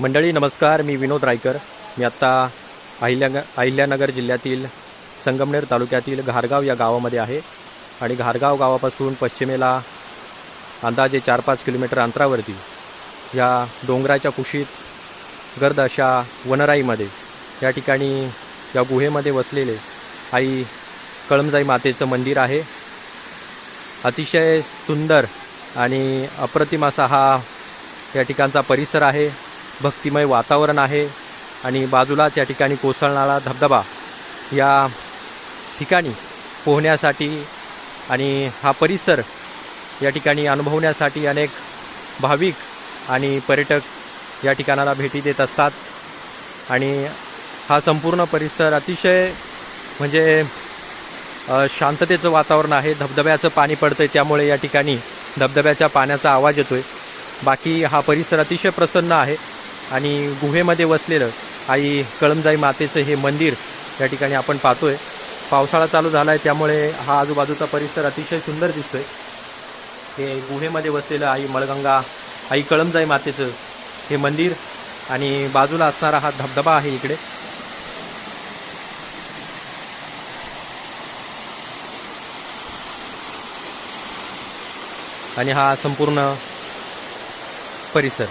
मंडळी नमस्कार. मी विनोद रायकर. मी आत्ता अहिल्या अहिल्यानगर जिल्ह्यातील संगमनेर तालुक्यातील घारगाव या गावामध्ये आहे. आणि घारगाव गावापासून पश्चिमेला अंदाजे चार पाच किलोमीटर अंतरावरती या डोंगराच्या कुशीत गर्द अशा वनराईमध्ये या ठिकाणी या गुहेमध्ये वसलेले आई कळमजाई मातेचं मंदिर आहे. अतिशय सुंदर आणि अप्रतिम असा हा या ठिकाणचा परिसर आहे. भक्तिमय वातावरण आहे आणि बाजूलाच या ठिकाणी कोसळणारा धबधबा या ठिकाणी पोहण्यासाठी आणि हा परिसर या ठिकाणी अनुभवण्यासाठी अनेक भाविक आणि पर्यटक या ठिकाणाला भेटी देत असतात. आणि हा संपूर्ण परिसर अतिशय म्हणजे शांततेचं वातावरण आहे. धबधब्याचं पाणी पडतं आहे त्यामुळे या ठिकाणी धबधब्याच्या पाण्याचा आवाज येतो आहे बाकी हा परिसर अतिशय प्रसन्न आहे. आणि गुहेमध्ये वसलेलं आई कळमजाई मातेचं हे मंदिर या ठिकाणी आपण पाहतो आहे पावसाळा चालू झाला आहे त्यामुळे हा आजूबाजूचा परिसर अतिशय सुंदर दिसतो आहे हे गुहेमध्ये वसलेलं आई मळगंगा आई कळमजाई मातेचं हे मंदिर आणि बाजूला असणारा हा धबधबा आहे इकडे. आणि हा संपूर्ण परिसर.